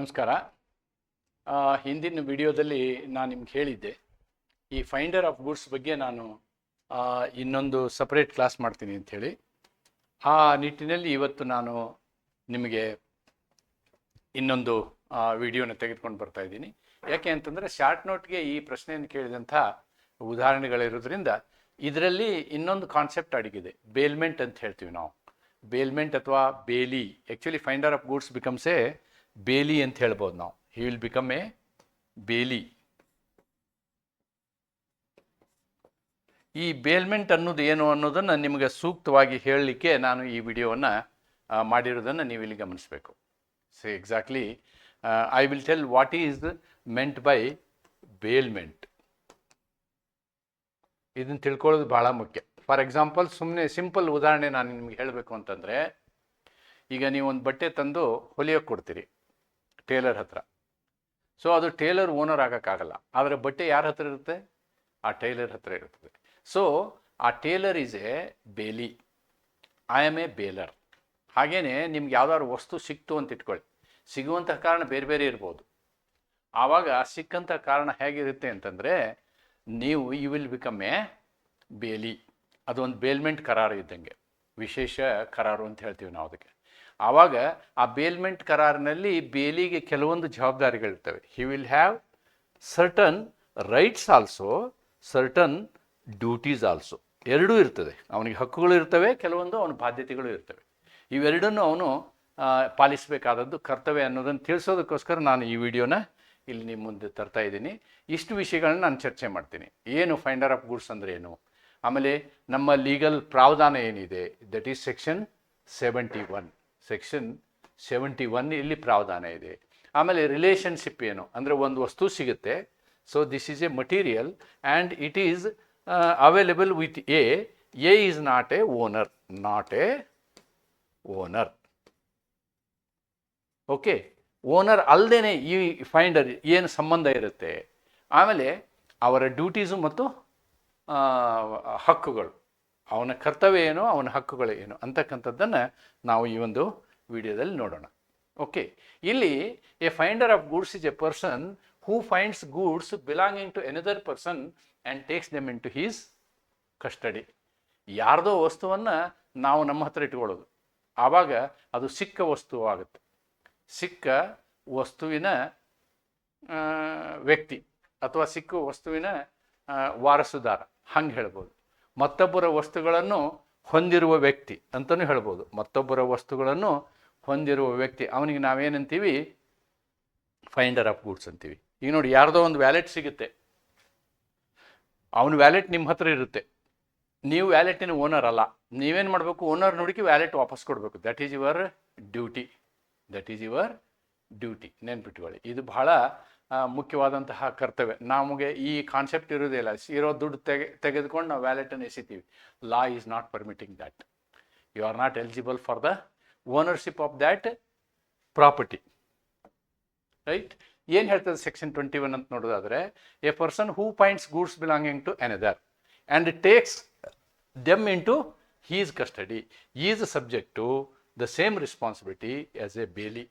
ನಮಸ್ಕಾರ. ಹಿಂದಿನ ವಿಡಿಯೋದಲ್ಲಿ ನಾನು ನಿಮ್ಗೆ ಹೇಳಿದ್ದೆ. ಈ ಫೈಂಡರ್ ಆಫ್ ಗೂಡ್ಸ್ ಬಗ್ಗೆ ನಾನು ಇನ್ನೊಂದು ಸಪ್ರೇಟ್ ಕ್ಲಾಸ್ ಮಾಡ್ತೀನಿ ಅಂಥೇಳಿ ಆ ನಿಟ್ಟಿನಲ್ಲಿ ಇವತ್ತು ನಾನು ನಿಮಗೆ ಇನ್ನೊಂದು ವಿಡಿಯೋನ ತೆಗೆದುಕೊಂಡು ಬರ್ತಾ ಇದ್ದೀನಿ. ಯಾಕೆ ಅಂತಂದರೆ ಶಾರ್ಟ್ ನೋಟ್ಗೆ ಈ ಪ್ರಶ್ನೆಯನ್ನು ಕೇಳಿದಂಥ ಉದಾಹರಣೆಗಳಿರೋದ್ರಿಂದ ಇದರಲ್ಲಿ ಇನ್ನೊಂದು ಕಾನ್ಸೆಪ್ಟ್ ಅಡಗಿದೆ. ಬೇಲ್ಮೆಂಟ್ ಅಂತ ಹೇಳ್ತೀವಿ ನಾವು. ಬೇಲ್ಮೆಂಟ್ ಅಥವಾ bailee actually finder of goods becomes a bailee ಅಂತ ಹೇಳ್ಬೋದು ನಾವು. ಹಿ ವಿಲ್ ಬಿಕಮ್ ಎ ಬೇಲಿ. ಈ ಬೇಲ್ಮೆಂಟ್ ಅನ್ನೋದು ಏನು ಅನ್ನೋದನ್ನು ನಿಮಗೆ ಸೂಕ್ತವಾಗಿ ಹೇಳಲಿಕ್ಕೆ ನಾನು ಈ ವಿಡಿಯೋವನ್ನು ಮಾಡಿರೋದನ್ನು ನೀವು ಇಲ್ಲಿ ಗಮನಿಸಬೇಕು. So exactly I will tell what is meant by bailment ಇದನ್ನು ತಿಳ್ಕೊಳ್ಳೋದು ಭಾಳ ಮುಖ್ಯ. ಫಾರ್ ಎಕ್ಸಾಂಪಲ್ ಸುಮ್ಮನೆ ಸಿಂಪಲ್ ಉದಾಹರಣೆ ನಾನು ನಿಮ್ಗೆ ಹೇಳಬೇಕು ಅಂತಂದರೆ, ಈಗ ನೀವು ಒಂದು ಬಟ್ಟೆ ತಂದು ಹೊಲಿಯೋಕೆ ಕೊಡ್ತೀರಿ. ಟೇಲರ್ ಹತ್ರ. ಸೊ ಅದು ಟೇಲರ್ ಓನರ್ ಆಗೋಕ್ಕಾಗಲ್ಲ. ಆದರೆ ಬಟ್ಟೆ ಯಾರ ಹತ್ರ ಇರುತ್ತೆ? ಆ ಟೈಲರ್ ಹತ್ರ ಇರ್ತದೆ ಸೊ ಆ tailor is a bailee. I am a bailor. ಹಾಗೇ ನಿಮ್ಗೆ ಯಾವ್ದಾದ್ರು ವಸ್ತು ಸಿಕ್ತು ಅಂತ ಇಟ್ಕೊಳ್ಳಿ. ಸಿಗುವಂಥ ಕಾರಣ ಬೇರೆ ಬೇರೆ ಇರ್ಬೋದು. ಆವಾಗ ಸಿಕ್ಕಂಥ ಕಾರಣ ಹೇಗಿರುತ್ತೆ ಅಂತಂದರೆ, ನೀವು ಯು ವಿಲ್ ಬಿಕಮ್ ಎ ಬೇಲಿ. ಅದೊಂದು ಬೇಲ್ಮೆಂಟ್ ಕರಾರು ಇದ್ದಂಗೆ. ವಿಶೇಷ ಕರಾರು ಅಂತ ಹೇಳ್ತೀವಿ ನಾವು ಅದಕ್ಕೆ. ಆವಾಗ ಆ ಬೇಲ್ಮೆಂಟ್ ಕರಾರಿನಲ್ಲಿ ಬೇಲಿಗೆ ಕೆಲವೊಂದು ಜವಾಬ್ದಾರಿಗಳಿರ್ತವೆ. He will have certain rights also certain duties also ಎರಡೂ ಇರ್ತದೆ. ಅವನಿಗೆ ಹಕ್ಕುಗಳು ಇರ್ತವೆ, ಕೆಲವೊಂದು ಅವನ ಬಾಧ್ಯತೆಗಳು ಇರ್ತವೆ. ಇವೆರಡನ್ನು ಅವನು ಪಾಲಿಸಬೇಕಾದದ್ದು ಕರ್ತವ್ಯ ಅನ್ನೋದನ್ನು ತಿಳಿಸೋದಕ್ಕೋಸ್ಕರ ನಾನು ಈ ವಿಡಿಯೋನ ಇಲ್ಲಿ ನಿಮ್ಮ ಮುಂದೆ ತರ್ತಾ ಇದ್ದೀನಿ. ಇಷ್ಟು ವಿಷಯಗಳನ್ನ ನಾನು ಚರ್ಚೆ ಮಾಡ್ತೀನಿ. ಏನು ಫೈಂಡರ್ ಆಫ್ ಗೂಡ್ಸ್ ಅಂದರೆ ಏನು? ಆಮೇಲೆ ನಮ್ಮ ಲೀಗಲ್ ಪ್ರಾವಧಾನ ಏನಿದೆ? That is section seventy one section seventy one ಇಲ್ಲಿ ಪ್ರಾವಧಾನ ಇದೆ. ಆಮೇಲೆ ರಿಲೇಷನ್ಶಿಪ್ ಏನು? ಅಂದರೆ ಒಂದು ವಸ್ತು ಸಿಗುತ್ತೆ. So this is a material and it is available with a a is not a owner not a owner okay owner ಅಲ್ಲದೇ ಈ ಫೈಂಡರ್ ಏನು ಸಂಬಂಧ ಇರುತ್ತೆ? ಆಮೇಲೆ ಅವರ ಡ್ಯೂಟೀಸು ಮತ್ತು ಹಕ್ಕುಗಳು. ಅವನ ಕರ್ತವ್ಯ ಏನು, ಅವನ ಹಕ್ಕುಗಳು ಏನು ಅಂತಕ್ಕಂಥದ್ದನ್ನು ನಾವು ಈ ಒಂದು ವಿಡಿಯೋದಲ್ಲಿ ನೋಡೋಣ. ಓಕೆ ಇಲ್ಲಿ a finder of goods is a person who finds goods belonging to another person and takes them into his custody ಯಾರ್ದೋ ವಸ್ತುವನ್ನು ನಾವು ನಮ್ಮ ಹತ್ರ ಇಟ್ಕೊಳ್ಳೋದು. ಆವಾಗ ಅದು ಸಿಕ್ಕ ವಸ್ತು ಆಗುತ್ತೆ ಸಿಕ್ಕ ವಸ್ತುವಿನ ವ್ಯಕ್ತಿ ಅಥವಾ ಸಿಕ್ಕ ವಸ್ತುವಿನ ವಾರಸುದಾರ. ಹಂಗೆ ಹೇಳ್ಬೋದು. ಮತ್ತೊಬ್ಬರ ವಸ್ತುಗಳನ್ನು ಹೊಂದಿರುವ ವ್ಯಕ್ತಿ ಅಂತಲೂ ಹೇಳ್ಬೋದು. ಮತ್ತೊಬ್ಬರ ವಸ್ತುಗಳನ್ನು ಹೊಂದಿರುವ ವ್ಯಕ್ತಿ. ಅವನಿಗೆ ನಾವೇನಂತೀವಿ ಫೈಂಡರ್ ಆಫ್ ಗೂಡ್ಸ್ ಅಂತೀವಿ. ಈಗ ನೋಡಿ, ಯಾರ್ದೋ ಒಂದು ವ್ಯಾಲೆಟ್ ಸಿಗುತ್ತೆ. ಅವನ ವ್ಯಾಲೆಟ್ ನಿಮ್ಮ ಹತ್ರ ಇರುತ್ತೆ. ನೀವು ವ್ಯಾಲೆಟಿನ ಓನರ್ ಅಲ್ಲ. ನೀವೇನು ಮಾಡಬೇಕು? ಓನರ್ ನೋಡಿಕೆ ವ್ಯಾಲೆಟ್ ವಾಪಸ್ ಕೊಡಬೇಕು. That is your duty that is your duty ನೆನ್ಪಿಟ್ಕೊಳ್ಳಿ. ಇದು ಬಹಳ ಮುಖ್ಯವಾದಂತಹ ಕರ್ತವ್ಯ. ನಮಗೆ ಈ ಕಾನ್ಸೆಪ್ಟ್ ಇರೋದೇ ಇಲ್ಲ. ಇರೋ ದುಡ್ಡು ತೆಗೆ, ತೆಗೆದುಕೊಂಡು ನಾವು ವ್ಯಾಲೆಟನ್ನು ಎಸಿತೀವಿ. Law is not permitting that you are not eligible for the ownership of that property right ಏನು ಹೇಳ್ತದೆ ಸೆಕ್ಷನ್ ಟ್ವೆಂಟಿ ಒನ್ ಅಂತ ನೋಡೋದಾದರೆ a person who points goods belonging to another and takes them into his custody is subject to the same responsibility as a bailee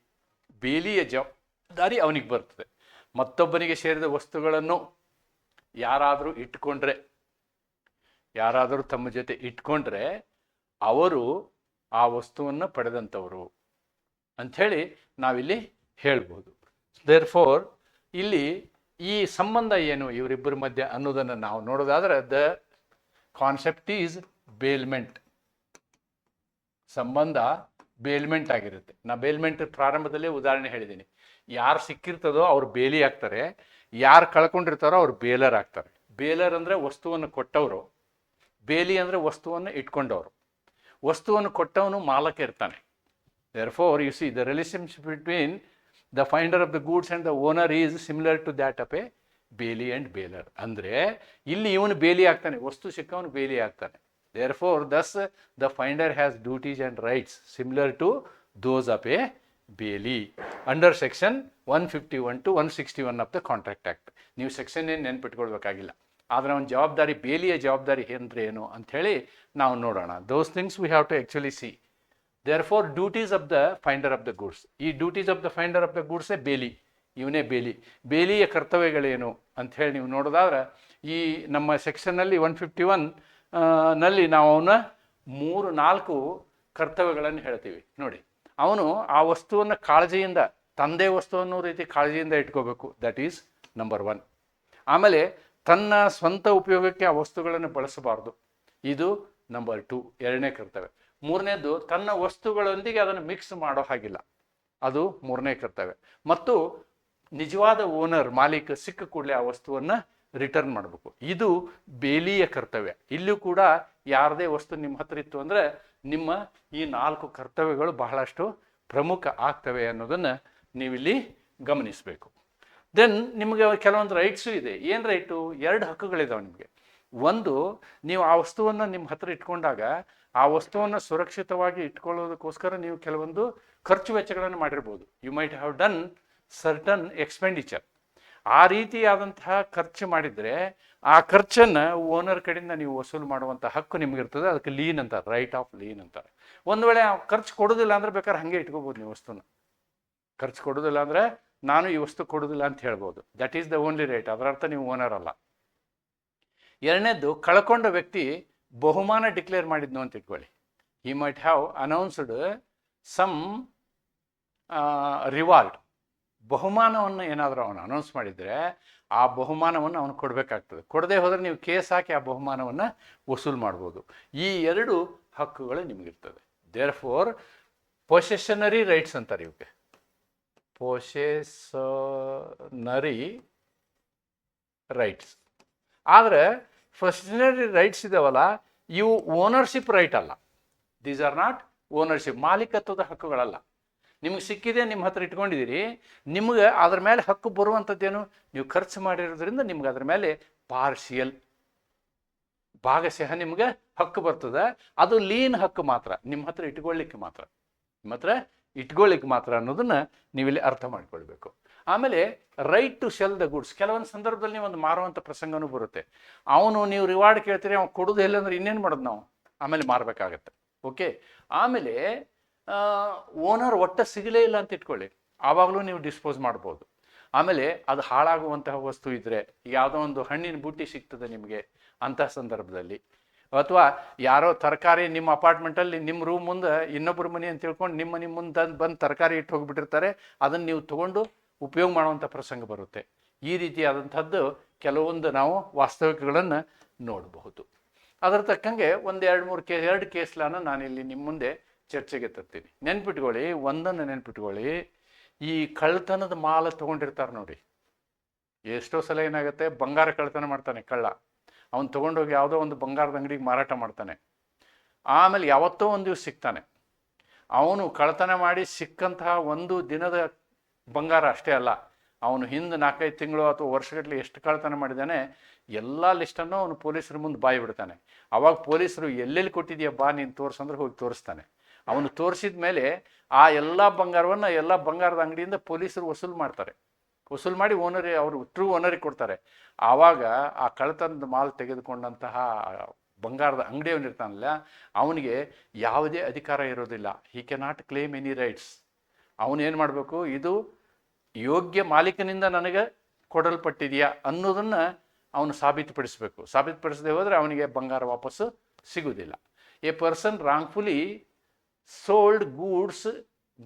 ಬೇಲಿಯ ಜವಾಬ್ದಾರಿ ಅವನಿಗೆ ಬರ್ತದೆ. ಮತ್ತೊಬ್ಬನಿಗೆ ಸೇರಿದ ವಸ್ತುಗಳನ್ನು ಯಾರಾದರೂ ಇಟ್ಕೊಂಡ್ರೆ, ಯಾರಾದರೂ ತಮ್ಮ ಜೊತೆ ಇಟ್ಕೊಂಡ್ರೆ ಅವರು ಆ ವಸ್ತುವನ್ನು ಪಡೆದಂಥವರು ಅಂಥೇಳಿ ನಾವಿಲ್ಲಿ ಹೇಳ್ಬೋದು. ದೇರ್ ಫೋರ್ ಇಲ್ಲಿ ಈ ಸಂಬಂಧ ಏನು ಇವರಿಬ್ಬರ ಮಧ್ಯೆ ಅನ್ನೋದನ್ನು ನಾವು ನೋಡೋದಾದ್ರೆ ದ ಕಾನ್ಸೆಪ್ಟ್ ಈಸ್ ಬೇಲ್ಮೆಂಟ್ ಸಂಬಂಧ ಬೇಲ್ಮೆಂಟ್ ಆಗಿರುತ್ತೆ. ನಾ ಬೇಲ್ಮೆಂಟ್ ಪ್ರಾರಂಭದಲ್ಲೇ ಉದಾಹರಣೆ ಹೇಳಿದ್ದೀನಿ. ಯಾರು ಸಿಕ್ಕಿರ್ತದೋ ಅವ್ರು ಬೇಲಿ ಆಗ್ತಾರೆ ಯಾರು ಕಳ್ಕೊಂಡಿರ್ತಾರೋ ಅವ್ರು ಬೇಲರ್ ಆಗ್ತಾರೆ ಬೇಲರ್ ಅಂದರೆ ವಸ್ತುವನ್ನು ಕೊಟ್ಟವರು. ಬೇಲಿ ಅಂದರೆ ವಸ್ತುವನ್ನು ಇಟ್ಕೊಂಡವರು. ವಸ್ತುವನ್ನು ಕೊಟ್ಟವನು ಮಾಲಕ ಇರ್ತಾನೆ. Therefore you see the relationship between the finder of the goods and the owner is similar to that of a bailee and bailor ಅಂದರೆ ಇಲ್ಲಿ ಇವನು ಬೇಲಿ ಆಗ್ತಾನೆ ವಸ್ತು ಸಿಕ್ಕವನು ಬೇಲಿ ಆಗ್ತಾನೆ therefore thus the finder has duties and rights similar to those of a bailee under section one fifty one to one sixty one of the contract act ನೀವು section ಏನು ನೆನ್ಪಿಟ್ಕೊಳ್ಬೇಕಾಗಿಲ್ಲ. ಆದರೆ ಅವನ ಜವಾಬ್ದಾರಿ ಬೇಲಿಯ ಜವಾಬ್ದಾರಿ ಅಂದರೆ ಏನು ಅಂಥೇಳಿ ನಾವು ನೋಡೋಣ. Those things we have to actually see therefore duties of the finder of the goods ಈ duties of the finder of the ಗೂಡ್ಸೇ bailee ಇವನೇ ಬೇಲಿ ಬೇಲಿಯ ಕರ್ತವ್ಯಗಳೇನು ಅಂತ ಹೇಳಿ ನೀವು ನೋಡೋದಾದ್ರೆ, ಈ ನಮ್ಮ ಸೆಕ್ಷನ್ನಲ್ಲಿ ಒನ್ ಫಿಫ್ಟಿ ಒನ್ನಲ್ಲಿ ನಾವು ಅವನ ಮೂರು ನಾಲ್ಕು ಕರ್ತವ್ಯಗಳನ್ನು ಹೇಳ್ತೀವಿ. ನೋಡಿ. ಅವನು ಆ ವಸ್ತುವನ್ನು ಕಾಳಜಿಯಿಂದ, ತಂದೆ ವಸ್ತು ಅನ್ನೋ ರೀತಿ ಕಾಳಜಿಯಿಂದ ಇಟ್ಕೋಬೇಕು. ದಟ್ ಈಸ್ ನಂಬರ್ ಒನ್ ಆಮೇಲೆ ತನ್ನ ಸ್ವಂತ ಉಪಯೋಗಕ್ಕೆ ಆ ವಸ್ತುಗಳನ್ನು ಬಳಸಬಾರ್ದು. ಇದು ನಂಬರ್ ಟು ಎರಡನೇ ಕರ್ತವ್ಯ. ಮೂರನೇದು ತನ್ನ ವಸ್ತುಗಳೊಂದಿಗೆ ಅದನ್ನು ಮಿಕ್ಸ್ ಮಾಡೋ ಹಾಗಿಲ್ಲ. ಅದು ಮೂರನೇ ಕರ್ತವ್ಯ. ಮತ್ತು ನಿಜವಾದ ಓನರ್ ಮಾಲೀಕ ಸಿಕ್ಕ ಕೂಡಲೇ ಆ ವಸ್ತುವನ್ನು ರಿಟರ್ನ್ ಮಾಡಬೇಕು. ಇದು ಬೇಲಿಯ ಕರ್ತವ್ಯ. ಇಲ್ಲೂ ಕೂಡ ಯಾರದೇ ವಸ್ತು ನಿಮ್ಮ ಹತ್ರ ಇತ್ತು ಅಂದರೆ ನಿಮ್ಮ ಈ ನಾಲ್ಕು ಕರ್ತವ್ಯಗಳು ಬಹಳಷ್ಟು ಪ್ರಮುಖ ಆಗ್ತವೆ ಅನ್ನೋದನ್ನು ನೀವಿಲ್ಲಿ ಗಮನಿಸಬೇಕು. ದೆನ್ ನಿಮಗೆ ಕೆಲವೊಂದು ರೈಟ್ಸು ಇದೆ. ಏನು ರೈಟು ಎರಡು ಹಕ್ಕುಗಳಿದಾವೆ ನಿಮಗೆ. ಒಂದು, ನೀವು ಆ ವಸ್ತುವನ್ನು ನಿಮ್ಮ ಹತ್ರ ಇಟ್ಕೊಂಡಾಗ ಆ ವಸ್ತುವನ್ನು ಸುರಕ್ಷಿತವಾಗಿ ಇಟ್ಕೊಳ್ಳೋದಕ್ಕೋಸ್ಕರ ನೀವು ಕೆಲವೊಂದು ಖರ್ಚು ವೆಚ್ಚಗಳನ್ನು ಮಾಡಿರ್ಬೋದು. You might have done certain expenditure ಆ ರೀತಿಯಾದಂತಹ ಖರ್ಚು ಮಾಡಿದರೆ ಆ ಖರ್ಚನ್ನು ಓನರ್ ಕಡೆಯಿಂದ ನೀವು ವಸೂಲು ಮಾಡುವಂಥ ಹಕ್ಕು ನಿಮಗಿರ್ತದೆ ಅದಕ್ಕೆ ಲೀನ್ ಅಂತಾರೆ ರೈಟ್ ಆಫ್ ಲೀನ್ ಅಂತಾರೆ. ಒಂದು ವೇಳೆ ಖರ್ಚು ಕೊಡೋದಿಲ್ಲ ಅಂದ್ರೆ ಬೇಕಾದ್ರೆ ಹಾಗೆ ಇಟ್ಕೋಬೋದು ನೀವು ವಸ್ತುನ. ಖರ್ಚು ಕೊಡೋದಿಲ್ಲ ಅಂದರೆ ನಾನು ಈ ವಸ್ತು ಕೊಡೋದಿಲ್ಲ ಅಂತ ಹೇಳ್ಬೋದು. That is the only right ಅದರ ಅರ್ಥ ನೀವು ಓನರ್ ಅಲ್ಲ. ಎರಡನೇದು, ಕಳ್ಕೊಂಡ ವ್ಯಕ್ತಿ ಬಹುಮಾನ ಡಿಕ್ಲೇರ್ ಮಾಡಿದ್ನು ಅಂತ ಇಟ್ಕೊಳ್ಳಿ. He might have announced some reward ಬಹುಮಾನವನ್ನು ಏನಾದರೂ ಅವನು ಅನೌನ್ಸ್ ಮಾಡಿದರೆ ಆ ಬಹುಮಾನವನ್ನು ಅವನು ಕೊಡಬೇಕಾಗ್ತದೆ. ಕೊಡದೆ ಹೋದರೆ ನೀವು ಕೇಸ್ ಹಾಕಿ ಆ ಬಹುಮಾನವನ್ನು ವಸೂಲು ಮಾಡ್ಬೋದು. ಈ ಎರಡು ಹಕ್ಕುಗಳು ನಿಮಗಿರ್ತದೆ. ದೇರ್ ಫೋರ್ ಪೊಸೆಷನರಿ ರೈಟ್ಸ್ ಅಂತಾರೆ ಇವಕ್ಕೆ ಪೊಸೆಸನರಿ ರೈಟ್ಸ್ ಆದರೆ ಪೊಸೆಷನರಿ ರೈಟ್ಸ್ ಇದಾವಲ್ಲ, ಇವು ಓನರ್ಶಿಪ್ ರೈಟ್ ಅಲ್ಲ. ದೀಸ್ ಆರ್ ನಾಟ್ ಓನರ್ಶಿಪ್ ಮಾಲೀಕತ್ವದ ಹಕ್ಕುಗಳಲ್ಲ. ನಿಮ್ಗೆ ಸಿಕ್ಕಿದೆ, ನಿಮ್ಮ ಹತ್ರ ಇಟ್ಕೊಂಡಿದ್ದೀರಿ, ನಿಮ್ಗೆ ಅದ್ರ ಮೇಲೆ ಹಕ್ಕು ಬರುವಂಥದ್ದೇನು? ನೀವು ಖರ್ಚು ಮಾಡಿರೋದ್ರಿಂದ ನಿಮ್ಗೆ ಅದ್ರ ಮೇಲೆ ಪಾರ್ಷಿಯಲ್ ಭಾಗಶಃ ನಿಮ್ಗೆ ಹಕ್ಕು ಬರ್ತದೆ. ಅದು ಲೀನ್ ಹಕ್ಕು ಮಾತ್ರ. ನಿಮ್ಮ ಹತ್ರ ಇಟ್ಕೊಳ್ಳಿಕ್ಕೆ ಮಾತ್ರ. ನಿಮ್ಮ ಹತ್ರ ಇಟ್ಕೊಳ್ಳಿಕ್ಕೆ ಮಾತ್ರ ಅನ್ನೋದನ್ನ ನೀವಿಲ್ಲಿ ಅರ್ಥ ಮಾಡ್ಕೊಳ್ಬೇಕು. ಆಮೇಲೆ right to sell the goods ಕೆಲವೊಂದು ಸಂದರ್ಭದಲ್ಲಿ ನೀವು ಒಂದು ಮಾರುವಂಥ ಪ್ರಸಂಗನೂ ಬರುತ್ತೆ. ಅವನು ನೀವು ರಿವಾರ್ಡ್ ಕೇಳ್ತೀರಿ, ಅವ್ನು ಕೊಡೋದು ಇಲ್ಲ ಅಂದ್ರೆ ಇನ್ನೇನು ಮಾಡೋದು ನಾವು? ಆಮೇಲೆ ಮಾರಬೇಕಾಗತ್ತೆ. ಓಕೆ ಆಮೇಲೆ ಓನರ್ ಒಟ್ಟ ಸಿಗಲೇ ಇಲ್ಲ ಅಂತ ಇಟ್ಕೊಳ್ಳಿ. ಆವಾಗಲೂ ನೀವು ಡಿಸ್ಪೋಸ್ ಮಾಡ್ಬೋದು. ಆಮೇಲೆ ಅದು ಹಾಳಾಗುವಂತಹ ವಸ್ತು ಇದ್ದರೆ ಯಾವುದೋ ಒಂದು ಹಣ್ಣಿನ ಬುಟ್ಟಿ ಸಿಗ್ತದೆ ನಿಮಗೆ ಅಂತಹ ಸಂದರ್ಭದಲ್ಲಿ. ಅಥವಾ ಯಾರೋ ತರಕಾರಿ ನಿಮ್ಮ ಅಪಾರ್ಟ್ಮೆಂಟಲ್ಲಿ ನಿಮ್ಮ ರೂಮ್ ಮುಂದೆ ಇನ್ನೊಬ್ಬರ ಮನೆ ಅಂತ ತಿಳ್ಕೊಂಡು ನಿಮ್ಮ ನಿಮ್ಮ ಮುಂದೆ ಬಂದು ತರಕಾರಿ ಇಟ್ಟು ಹೋಗಿಬಿಟ್ಟಿರ್ತಾರೆ, ಅದನ್ನು ನೀವು ತೊಗೊಂಡು ಉಪಯೋಗ ಮಾಡುವಂಥ ಪ್ರಸಂಗ ಬರುತ್ತೆ. ಈ ರೀತಿಯಾದಂಥದ್ದು ಕೆಲವೊಂದು ನಾವು ವಾಸ್ತವಿಕಗಳನ್ನು ನೋಡಬಹುದು. ಅದರ ತಕ್ಕಂಗೆ ಒಂದು ಎರಡು ಮೂರು ಕೇ, ಎರಡು ಕೇಸ್ಲಾನ ನಾನಿಲ್ಲಿ ನಿಮ್ಮ ಮುಂದೆ ಚರ್ಚೆಗೆ ತರ್ತೀನಿ. ನೆನ್ಪಿಟ್ಕೊಳ್ಳಿ ಒಂದನ್ನು ನೆನ್ಪಿಟ್ಕೊಳ್ಳಿ. ಈ ಕಳ್ತನದ ಮಾಲ ತೊಗೊಂಡಿರ್ತಾರೆ ನೋಡಿ. ಎಷ್ಟೋ ಸಲ ಏನಾಗುತ್ತೆ, ಬಂಗಾರ ಕಳ್ತನ ಮಾಡ್ತಾನೆ ಕಳ್ಳ. ಅವನು ತೊಗೊಂಡೋಗಿ ಯಾವುದೋ ಒಂದು ಬಂಗಾರದ ಅಂಗಡಿಗೆ ಮಾರಾಟ ಮಾಡ್ತಾನೆ. ಆಮೇಲೆ ಯಾವತ್ತೋ ಒಂದು ದಿವಸ ಸಿಗ್ತಾನೆ. ಅವನು ಕಳ್ತನ ಮಾಡಿ ಸಿಕ್ಕಂತಹ ಒಂದು ದಿನದ ಬಂಗಾರ ಅಷ್ಟೇ ಅಲ್ಲ, ಅವನು ಹಿಂದೆ ನಾಲ್ಕೈದು ತಿಂಗಳು ಅಥವಾ ವರ್ಷಗಟ್ಟಲೆ ಎಷ್ಟು ಕಳ್ತನ ಮಾಡಿದ್ದಾನೆ ಎಲ್ಲ ಲಿಸ್ಟನ್ನು ಅವನು ಪೊಲೀಸರ ಮುಂದೆ ಬಾಯಿ ಬಿಡ್ತಾನೆ ಅವಾಗ ಪೊಲೀಸರು ಎಲ್ಲೆಲ್ಲಿ ಕೊಟ್ಟಿದೆಯಾ ಬಾ ನೀನು ತೋರಿಸಂದ್ರೆ ಹೋಗಿ ತೋರಿಸ್ತಾನೆ. ಅವನು ತೋರಿಸಿದ ಮೇಲೆ ಆ ಎಲ್ಲ ಬಂಗಾರವನ್ನು ಎಲ್ಲ ಬಂಗಾರದ ಅಂಗಡಿಯಿಂದ ಪೊಲೀಸರು ವಸೂಲು ಮಾಡ್ತಾರೆ. ವಸೂಲು ಮಾಡಿ ಓನರ್ ಅವರು ಟ್ರೂ ಓನರಿಗೆ ಕೊಡ್ತಾರೆ. ಆವಾಗ ಆ ಕಳ್ತನದ ಮಾಲ್ ತೆಗೆದುಕೊಂಡಂತಹ ಬಂಗಾರದ ಅಂಗಡಿಯವನಿರ್ತಾನಲ್ಲ ಅವನಿಗೆ ಯಾವುದೇ ಅಧಿಕಾರ ಇರೋದಿಲ್ಲ. He cannot claim any rights ಅವನು ಏನು ಮಾಡಬೇಕು? ಇದು ಯೋಗ್ಯ ಮಾಲೀಕನಿಂದ ನನಗೆ ಕೊಡಲ್ಪಟ್ಟಿದೆಯಾ ಅನ್ನೋದನ್ನು ಅವನು ಸಾಬೀತುಪಡಿಸಬೇಕು. ಸಾಬೀತುಪಡಿಸದೆ ಹೋದರೆ ಅವನಿಗೆ ಬಂಗಾರ ವಾಪಸ್ಸು ಸಿಗುವುದಿಲ್ಲ. A person wrongfully sold goods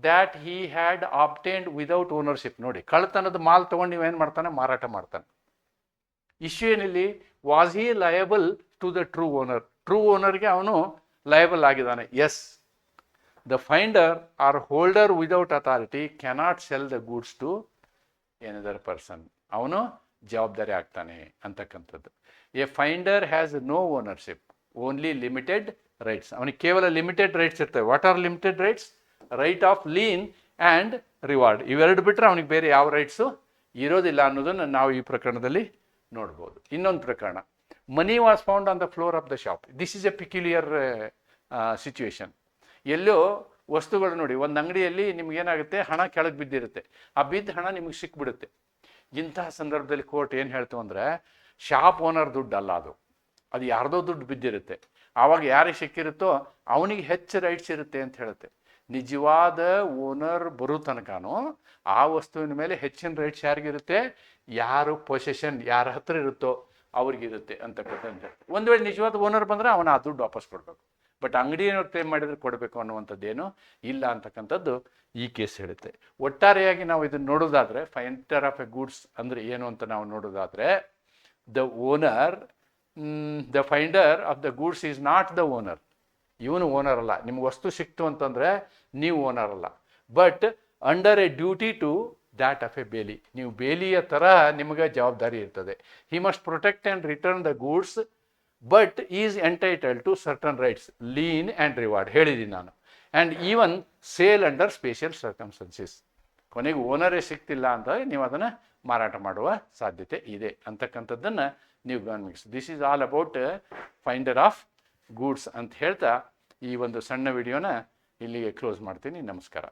that he had obtained without ownership ನೋಡಿ ಕಳ್ತನದ ಮಾಲ್ ತೊಗೊಂಡು ನೀವೇನು ಮಾಡ್ತಾನೆ? ಮಾರಾಟ ಮಾಡ್ತಾನೆ. Issue ಏನಿಲ್ಲಿ? Was he liable to the true owner true ಓನರ್ಗೆ ಅವನು ಲಯಬಲ್ ಆಗಿದ್ದಾನೆ. As the finder or holder without authority cannot sell the goods to another person ಅವನು ಜವಾಬ್ದಾರಿ ಆಗ್ತಾನೆ ಅಂತಕ್ಕಂಥದ್ದು. A finder has no ownership only limited rights ಅವನಿಗೆ ಕೇವಲ limited rights ಇರ್ತವೆ. What are limited rights right of lien and reward ಇವೆರಡು ಬಿಟ್ಟರೆ ಅವನಿಗೆ ಬೇರೆ ಯಾವ ರೈಟ್ಸು ಇರೋದಿಲ್ಲ ಅನ್ನೋದನ್ನು ನಾವು ಈ ಪ್ರಕರಣದಲ್ಲಿ ನೋಡ್ಬೋದು. ಇನ್ನೊಂದು ಪ್ರಕರಣ. Money was found on the floor of the shop this is a peculiar situation ಎಲ್ಲೋ ವಸ್ತುಗಳು ನೋಡಿ, ಒಂದು ಅಂಗಡಿಯಲ್ಲಿ ನಿಮ್ಗೇನಾಗುತ್ತೆ ಹಣ ಕೆಳಗೆ ಬಿದ್ದಿರುತ್ತೆ. ಆ ಬಿದ್ದ ಹಣ ನಿಮಗೆ ಸಿಕ್ಕಿಬಿಡುತ್ತೆ ಇಂತಹ ಸಂದರ್ಭದಲ್ಲಿ ಕೋರ್ಟ್ ಏನು ಹೇಳ್ತು ಅಂದರೆ ಶಾಪ್ ಓನರ್ ದುಡ್ಡು ಅಲ್ಲ ಅದು. ಅದು ಯಾರ್ದೋ ದುಡ್ಡು ಬಿದ್ದಿರುತ್ತೆ. ಆವಾಗ ಯಾರಿಗೆ ಸಿಕ್ಕಿರುತ್ತೋ ಅವನಿಗೆ ಹೆಚ್ಚು ರೈಟ್ಸ್ ಇರುತ್ತೆ ಅಂತ ಹೇಳುತ್ತೆ. ನಿಜವಾದ ಓನರ್ ಬರೋ ತನಕನೂ ಆ ವಸ್ತುವಿನ ಮೇಲೆ ಹೆಚ್ಚಿನ ರೈಟ್ಸ್ ಯಾರಿಗಿರುತ್ತೆ ಯಾರು ಪೊಸೆಷನ್ ಯಾರ ಹತ್ರ ಇರುತ್ತೋ ಅವ್ರಿಗಿರುತ್ತೆ ಅಂತಕ್ಕಂಥ ಒಂದು ವೇಳೆ ನಿಜವಾದ ಓನರ್ ಬಂದರೆ ಅವನ ಆ ದುಡ್ಡು ವಾಪಸ್ ಕೊಡಬೇಕು. ಬಟ್ ಅಂಗಡಿಯವ್ರು ಕ್ಲೇಮ್ ಮಾಡಿದರೆ ಕೊಡಬೇಕು ಅನ್ನುವಂಥದ್ದೇನು ಇಲ್ಲ ಅಂತಕ್ಕಂಥದ್ದು ಈ ಕೇಸ್ ಹೇಳುತ್ತೆ. ಒಟ್ಟಾರೆಯಾಗಿ ನಾವು ಇದನ್ನು ನೋಡೋದಾದರೆ ಫೈಂಟರ್ ಆಫ್ ಎ ಗೂಡ್ಸ್ ಅಂದರೆ ಏನು ಅಂತ ನಾವು ನೋಡೋದಾದರೆ the owner the finder of the goods is not the owner ಇವನು ಓನರ್ ಅಲ್ಲ. ನಿಮ್ಗೆ ವಸ್ತು ಸಿಕ್ತು ಅಂತಂದರೆ ನೀವು ಓನರ್ ಅಲ್ಲ. But under a duty to that of a bailee ನೀವು ಬೇಲಿಯ ಥರ ನಿಮಗೆ ಜವಾಬ್ದಾರಿ ಇರ್ತದೆ. He must protect and return the goods but is entitle to certain rights lien and reward ಹೇಳಿದ್ದೀನಿ ನಾನು. And even sale under special circumstances ಕೊನೆಗೆ ಓನರೇ ಸಿಗ್ತಿಲ್ಲ ಅಂತ ನೀವು ಅದನ್ನು ಮಾರಾಟ ಮಾಡುವ ಸಾಧ್ಯತೆ ಇದೆ. ಅಂತಕ್ಕಂಥದ್ದನ್ನು ನೀವು ಗಮನಿಸಿ this is all about finder of goods ಅಂತ ಹೇಳ್ತಾ ಈ ಒಂದು ಸಣ್ಣ ವಿಡಿಯೋನ ಇಲ್ಲಿಗೆ ಕ್ಲೋಸ್ ಮಾಡ್ತೀನಿ. ನಮಸ್ಕಾರ.